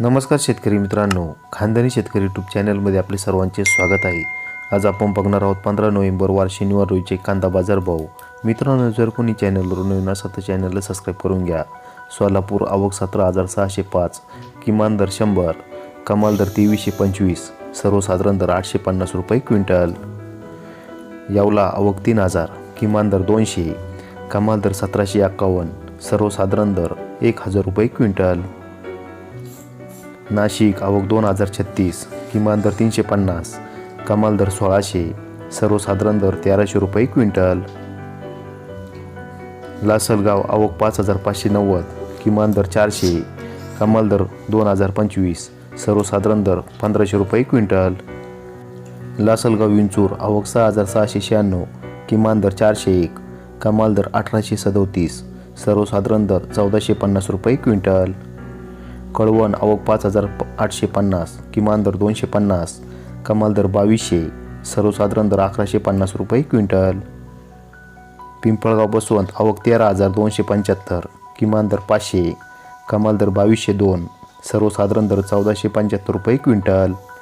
नमस्कार शेतकरी मित्रांनो खानदानी शेतकरी यूट्यूब चॅनलमध्ये आपले सर्वांचे स्वागत आहे. आज आपण बघणार आहोत पंधरा नोव्हेंबर वार शनिवार रोजीचे कांदा बाजार भाव. मित्रांनो जर कोणी चॅनलवर नवीन असेल तर चॅनलला सबस्क्राईब करून घ्या. सोलापूर आवक सतरा हजार सहाशे पाच किमान दर शंभर कमाल दर तेवीसशे पंचवीस सर्वसाधारण दर आठशे पन्नास रुपये क्विंटल. यावला आवक तीन हजार किमान दर दोनशे कमाल दर सतराशे एक्कावन्न सर्वसाधारण दर एक हजार रुपये क्विंटल. नाशिक आवक दोन हजार छत्तीस किमान दर तीनशे पन्नास कमाल दर सोळाशे सर्वसाधारण दर तेराशे रुपये क्विंटल. लासलगाव आवक पाच हजार पाचशे नव्वद किमान दर चारशे कमाल दर दोन हजार पंचवीस सर्वसाधारण दर पंधराशे रुपये क्विंटल. लासलगाव विंचूर आवक सहा हजार सहाशे शहाण्णव किमान दर चारशे एक कमाल दर अठराशे सदोतीस सर्वसाधारण दर चौदाशे पन्नास रुपये क्विंटल. कळवण आवक पाच हजार प- आठशे पन्नास किमान दर दोनशे पन्नास कमाल दर बावीसशे सर्वसाधारण दर अकराशे पन्नास रुपये क्विंटल. पिंपळगाव बसवंत आवक तेरा हजार दोनशे पंच्याहत्तर किमान दर पाचशे कमाल दर बावीसशे दोन सर्वसाधारण दर चौदाशे पंच्याहत्तर रुपये क्विंटल.